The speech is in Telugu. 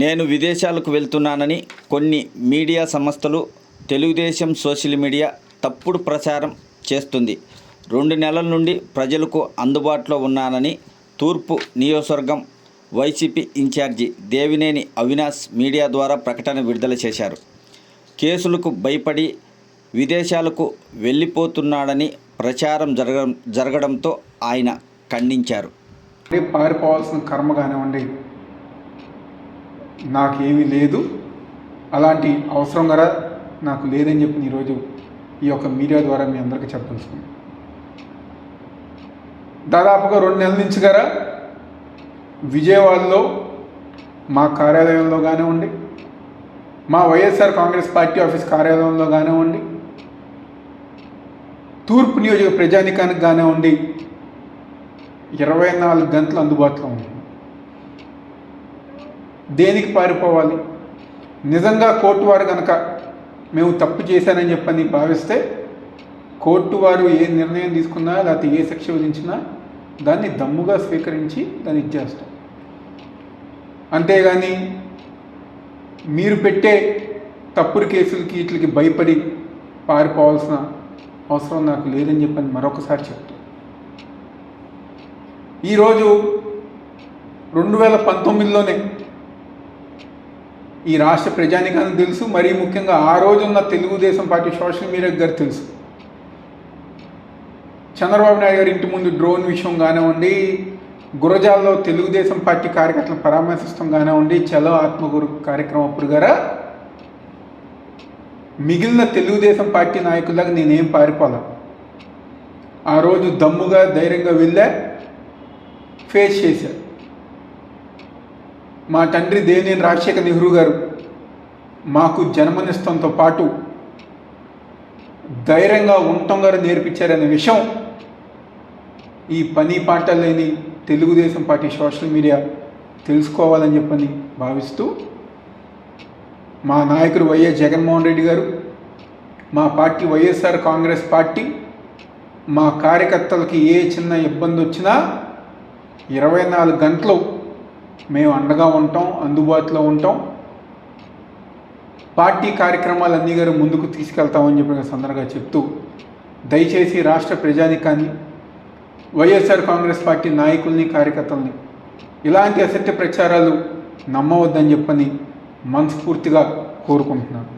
నేను విదేశాలకు వెళ్తున్నానని కొన్ని మీడియా సంస్థలు తెలుగుదేశం సోషల్ మీడియా తప్పుడు ప్రచారం చేస్తుంది. రెండు నెలల నుండి ప్రజలకు అందుబాటులో ఉన్నానని తూర్పు నియోజకవర్గం YCP in charge Devineni Avinash media ద్వారా ప్రకటన విడుదల చేశారు. కేసులకు భయపడి విదేశాలకు వెళ్ళిపోతున్నాడని ప్రచారం జరగ జరగడంతో ఆయన ఖండించారు. పారిపోవాల్సిన కర్మ కానివ్వండి నాకేమీ లేదు. అలాంటి అవసరం కదా నాకు లేదని చెప్పి ఈరోజు ఈ యొక్క మీడియా ద్వారా మీ అందరికీ చెప్పదలుచుకున్నాను. దాదాపుగా రెండు నెలల నుంచి గారా విజయవాడలో మా కార్యాలయంలో కానివ్వండి మా వైఎస్ఆర్ కాంగ్రెస్ పార్టీ ఆఫీస్ కార్యాలయంలో కానివ్వండి తూర్పు నియోజక ప్రజానికానికి కానివ్వండి ఇరవై నాలుగు గంటలు అందుబాటులో ఉంది. దేనికి పారిపోవాలి? నిజంగా కోర్టు వారు కనుక మేము తప్పు చేశానని చెప్పని భావిస్తే కోర్టు వారు ఏ నిర్ణయం తీసుకున్నా లేకపోతే ఏ శిక్ష విధించినా దాన్ని దమ్ముగా స్వీకరించి దాన్ని ఇచ్చేస్తాం. అంతేగాని మీరు పెట్టే తప్పుడు కేసులకి వీటికి భయపడి పారిపోవాల్సిన అవసరం నాకు లేదని చెప్పని మరొకసారి చెప్తాను ఈరోజు రెండు వేల పంతొమ్మిదిలోనే ఈ రాష్ట్ర ప్రజానికానికి తెలుసు మరీ ముఖ్యంగా ఆ రోజున్న తెలుగుదేశం పార్టీ సోషల్ మీడియా గారు తెలుసు. చంద్రబాబు నాయుడు గారి ఇంటి ముందు డ్రోన్ విషయం కానివ్వండి గురజాల్లో తెలుగుదేశం పార్టీ కార్యకర్తలను పరామర్శిస్తాం కానివ్వండి చలో ఆత్మగురు కార్యక్రమం అప్పుడు గారా మిగిలిన తెలుగుదేశం పార్టీ నాయకులకు నేనేం పారిపోలే. ఆ రోజు దమ్ముగా ధైర్యంగా వెళ్ళా ఫేస్ చేశారు మా తండ్రి దేవినేని రాజశేఖర్ నెహ్రూ గారు మాకు జన్మనిస్తంతో పాటు ధైర్యంగా ఉండటం గారు నేర్పించారనే విషయం ఈ పని పాట లేని తెలుగుదేశం పార్టీ సోషల్ మీడియా తెలుసుకోవాలని చెప్పని భావిస్తూ మా నాయకుడు వైఎస్ జగన్మోహన్ రెడ్డి గారు మా పార్టీ వైఎస్ఆర్ కాంగ్రెస్ పార్టీ మా కార్యకర్తలకి ఏ చిన్న ఇబ్బంది వచ్చినా ఇరవై నాలుగు గంటలు మేము అండగా ఉంటాం అందుబాటులో ఉంటాం. పార్టీ కార్యక్రమాలన్నీ గారు ముందుకు తీసుకెళ్తామని చెప్పిన సందర్భంగా చెప్తూ దయచేసి రాష్ట్ర ప్రజానికాన్ని వైఎస్ఆర్ కాంగ్రెస్ పార్టీ నాయకుల్ని కార్యకర్తల్ని ఇలాంటి అసత్య ప్రచారాలు నమ్మవద్దని చెప్పని మనస్ఫూర్తిగా కోరుకుంటున్నాను.